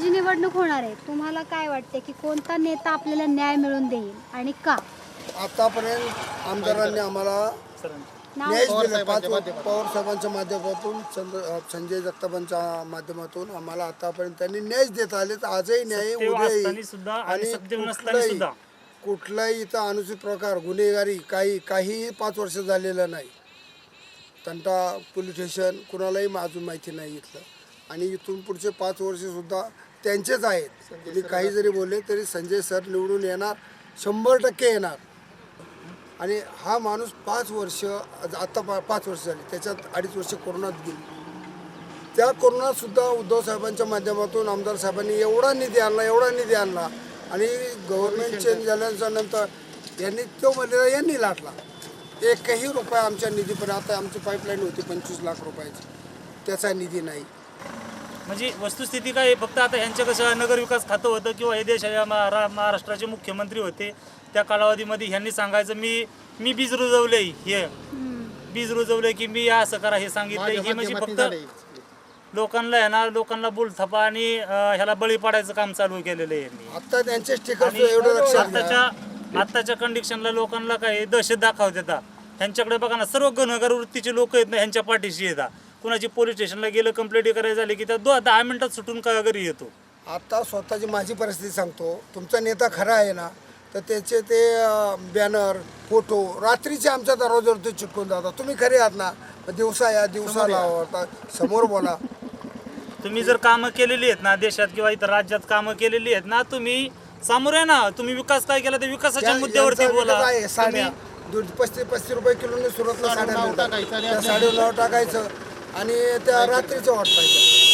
जी निवडणूक होणार आहे. तुम्हाला काय वाटते की कोणता नेता आपल्याला न्याय मिळवून देईल आणि का? आतापर्यंत आमदारांनी आम्हाला नाव न्यायच दिला. पाच पवार साहेबांच्या माध्यमातून चंद्र संजय जगतापांच्या माध्यमातून आम्हाला आतापर्यंत त्यांनी न्यायच देत आले तर आजही न्याय उद्याही. आणि कुठलाही सुद्धा. कुठलाही इथं अनुचित प्रकार गुन्हेगारी काही काहीही पाच वर्ष झालेलं नाही. तंटा पोलीस स्टेशन कुणालाही अजून माहिती नाही इथलं. आणि इथून पुढचे पाच वर्ष सुद्धा त्यांचेच आहेत. तुम्ही काही जरी बोलले तरी संजय सर निवडून येणार शंभर टक्के येणार. आणि हा माणूस पाच वर्ष आता पा पाच वर्ष झाली त्याच्यात अडीच वर्ष कोरोनात गेली. त्या कोरोनात सुद्धा उद्धव साहेबांच्या माध्यमातून आमदार साहेबांनी एवढा निधी आणला एवढा निधी आणला. आणि गव्हर्नमेंट चेंज झाल्याच्यानंतर यांनी तो मलेरिया यांनी लाटला. एकही रुपया आमच्या निधीपर्यंत आता आमची पाईपलाईन होती पंचवीस लाख रुपयाची. त्याचा निधी नाही. म्हणजे वस्तुस्थिती काय आहे, फक्त आता ह्यांच्या कसं नगरविकास खातं होतं किंवा हे देशाच्या महारा महाराष्ट्राचे मुख्यमंत्री होते त्या कालावधीमध्ये ह्यांनी सांगायचं मी मी बीज रुजवले हे. बीज रुजवले की मी असं करा हे सांगितलं हे म्हणजे फक्त लोकांना आहे ना लोकांना बोलथपा आणि अं, ह्याला बळी पाडायचं काम चालू केलेलं आहे यांनी. आता त्यांचे स्टिकर आणि एवढं लक्षात घ्या. आताच्या आताच्या कंडिशनला लोकांना काय दहशत दाखवतात. ह्यांच्याकडे बघा ना सर्व गुन्हेगार वृत्तीचे लोक आहेत ना ह्यांच्या पाठीशी येतात. कुणाची पोलीस स्टेशनला गेलं कंप्लेंट करायला झाली की त्या दो दहा मिनिटात सुटून का घरी येतो? आता स्वतःची माझी परिस्थिती सांगतो. तुमचा नेता खरा आहे ना तर त्याचे ते बॅनर फोटो रात्रीचे आमच्या दरवाज्यावरती चिटकून जातात. तुम्ही खरे आहात ना? दिवसा या दिवसा लावा. आता समोर बोला. तुम्ही जर कामं केलेली आहेत ना देशात किंवा इतर राज्यात कामं केलेली आहेत ना तुम्ही सामोरे ना. तुम्ही विकास काय केला ते विकासाच्या मुद्द्यावरती बोला. आहे, साड्या. पस्तीस पस्तीस रुपये किलोने सुरतला साड्या मिळतात. त्या साडीवर नाव टाकायचं. आणि त्या रात्रीचं वाट पाहिजे.